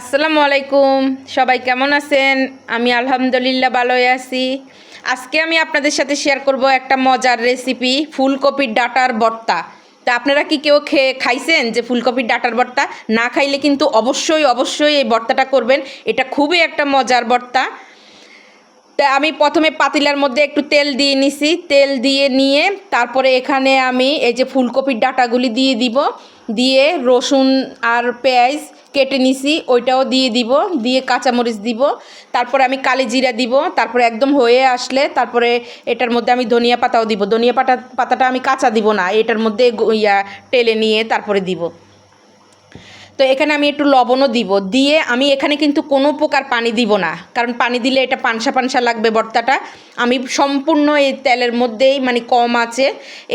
আসসালামু আলাইকুম। সবাই কেমন আছেন? আমি আলহামদুলিল্লাহ ভালোই আছি। আজকে আমি আপনাদের সাথে শেয়ার করব একটা মজার রেসিপি ফুলকপির ডাটার ভর্তা। তা আপনারা কি কেউ খেয়ে খাইছেন যে ফুলকপির ডাটার ভর্তা? না খাইলে কিন্তু অবশ্যই অবশ্যই এই ভর্তাটা করবেন। এটা খুবই একটা মজার ভর্তা। তা আমি প্রথমে পাতিলার মধ্যে একটু তেল দিয়ে নিছি। তেল দিয়ে নিয়ে তারপরে এখানে আমি এই যে ফুলকপির ডাটাগুলি দিয়ে দিব। দিয়ে রসুন আর পেঁয়াজ কেটে নিছি, ওইটাও দিয়ে দিব, দিয়ে কাঁচামরিচ দিব, তারপরে আমি কালি জিরা দিব, তারপরে একদম হয়ে আসলে তারপরে এটার মধ্যে আমি ধনিয়া পাতাও দিব, ধনিয়া পাতা, পাতাটা আমি কাঁচা দিব না, এটার মধ্যে ইয়া, টেলে নিয়ে তারপরে দিব। তো এখানে আমি একটু লবণও দিব, দিয়ে আমি এখানে কিন্তু কোনো প্রকার পানি দিব না, কারণ পানি দিলে এটা পানসা পানসা লাগবে ভর্তাটা আমি সম্পূর্ণ এই তেলের মধ্যেই মানে কম আছে,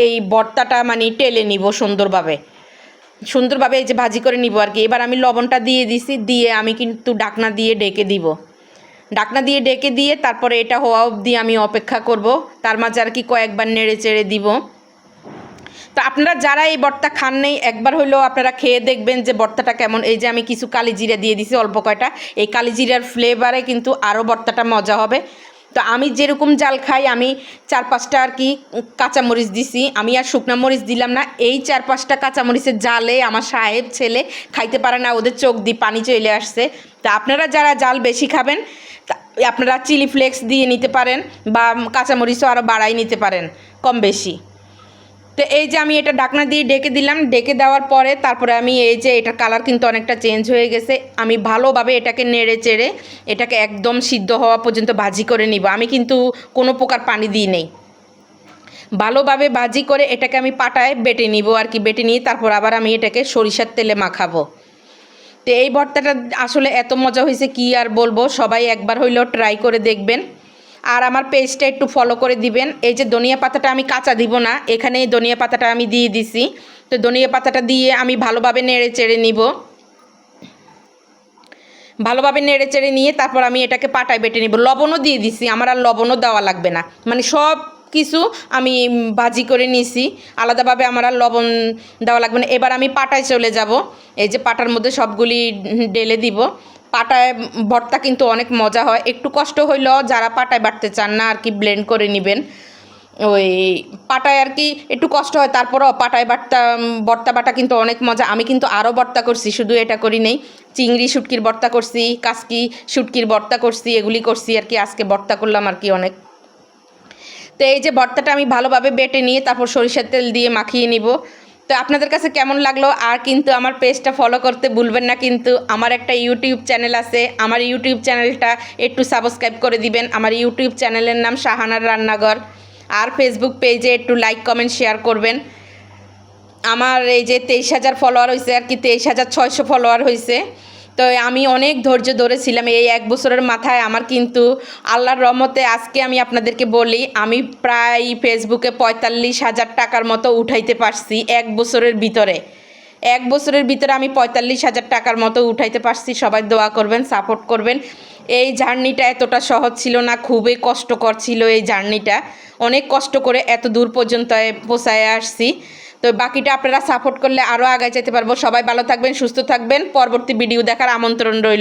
এই ভর্তাটা মানে টেলে নিব সুন্দরভাবে। সুন্দরভাবে এই যে ভাজি করে নিব আর কি। এবার আমি লবণটা দিয়ে দিছি, দিয়ে আমি কিন্তু ডাকনা দিয়ে ডেকে দিব। ডাকনা দিয়ে ডেকে দিয়ে তারপরে এটা হওয়া অবধি আমি অপেক্ষা করব। তার মাঝে আর কি কয়েকবার নেড়ে চেড়ে দিব। তো আপনারা যারা এই বর্তা খান নেই, একবার হইলেও আপনারা খেয়ে দেখবেন যে বর্তাটা কেমন। এই যে আমি কিছু কালি জিরা দিয়ে দিছি অল্প কয়টা। এই কালি জিরার ফ্লেভারে কিন্তু আরও বর্তাটা মজা হবে। তো আমি যেরকম জাল খাই, আমি চার পাঁচটা আর কি কাঁচামরিচ দিছি। আমি আর শুকনা মরিচ দিলাম না, এই চার পাঁচটা কাঁচামরিচের জালে আমার সাহেব ছেলে খাইতে পারে না, ওদের চোখ দিয়ে পানি চলে আসছে। তা আপনারা যারা জাল বেশি খাবেন আপনারা চিলি ফ্লেক্স দিয়ে নিতে পারেন বা কাঁচামরিচও আরও বাড়াই নিতে পারেন, কম বেশি। তো এই যে আমি এটা ডাকনা দিয়ে ডেকে দিলাম, ডেকে দেওয়ার পরে তারপরে আমি এই যে এটার কালার কিন্তু অনেকটা চেঞ্জ হয়ে গেছে। আমি ভালোভাবে এটাকে নেড়ে চেড়ে এটাকে একদম সিদ্ধ হওয়া পর্যন্ত ভাজি করে নিব। আমি কিন্তু কোনো প্রকার পানি দিই নেই। ভালোভাবে ভাজি করে এটাকে আমি পাটায় বেটে নিব আর কি, বেটে নিয়ে তারপর আবার আমি এটাকে সরিষার তেলে মাখাবো। তো এই ভর্তাটা আসলে এত মজা হয়েছে কি আর বলব? সবাই একবার হইলেও ট্রাই করে দেখবেন। আর আমার পেজটা একটু ফলো করে দিবেন। এই যে ধনিয়া পাতাটা আমি কাঁচা দিব না এখানে ধনিয়া পাতাটা আমি দিয়ে দিছি। তো ধনিয়া পাতাটা দিয়ে আমি ভালোভাবে নেড়ে চেড়ে নিব। ভালোভাবে নেড়ে চেড়ে নিয়ে তারপর আমি এটাকে পাটায় বেটে নিব। লবণও দিয়ে দিছি, আমার আর লবণও দেওয়া লাগবে না। মানে সব কিছু আমি ভাজি করে নিছি, আলাদাভাবে আমার আর লবণ দেওয়া লাগবে না। এবার আমি পাটায় চলে যাব। এই যে পাটার মধ্যে সবগুলি ডেলে দিব। পাটায় ভর্তা কিন্তু অনেক মজা হয়। একটু কষ্ট হইলেও যারা পাটায় বাটতে চান না, আর কি ব্লেন্ড করে নেবেন। ওই পাটায় আর কি একটু কষ্ট হয়, তারপরও পাটায় বাট্টা বর্তা বাটা কিন্তু অনেক মজা। আমি কিন্তু আরও বর্তা করছি, শুধু এটা করি নেই। চিংড়ি শুটকির বর্তা করছি, কাসকি শুটকির বর্তা করছি, এগুলি করছি আর কি। আজকে বর্তা করলাম আর কি অনেক। তো এই যে ভর্তাটা আমি ভালোভাবে বেটে নিয়ে তারপর সরিষার তেল দিয়ে মাখিয়ে নিব। তো আপনাদের কাছে কেমন লাগল? আর কিন্তু আমার পেজটা ফলো করতে ভুলবেন না, কিন্তু আমার একটা ইউটিউব চ্যানেল আছে। আমার ইউটিউব চ্যানেলটা একটু সাবস্ক্রাইব করে দিবেন। আমার ইউটিউব চ্যানেলের নাম শাহানার রান্নাঘর। আর ফেসবুক পেজে একটু লাইক কমেন্ট শেয়ার করবেন। আমার এই যে তেইশ হাজার ফলোয়ার হয়েছে আর কি তেইশ হাজার ছয়শো ফলোয়ার হয়েছে তো আমি অনেক ধৈর্য ধরেছিলাম এই এক বছরের মাথায়। আমার কিন্তু আল্লাহর রহমতে আজকে আমি আপনাদেরকে বলি, আমি প্রায় ফেসবুকে পঁয়তাল্লিশ হাজার টাকার মতো উঠাইতে পারছি এক বছরের ভিতরে। এক বছরের ভিতরে আমি পঁয়তাল্লিশ হাজার টাকার মতো উঠাইতে পারছি। সবাই দোয়া করবেন সাপোর্ট করবেন। এই জার্নিটা এতটা সহজ ছিল না, খুবই কষ্টকর ছিল এই জার্নিটা। অনেক কষ্ট করে এত দূর পর্যন্ত পৌঁছায় আসছি। তো বাকিটা আপনারা সাপোর্ট করলে আরও আগে যেতে পারব। সবাই ভালো থাকবেন, সুস্থ থাকবেন। পরবর্তী ভিডিও দেখার আমন্ত্রণ রইল।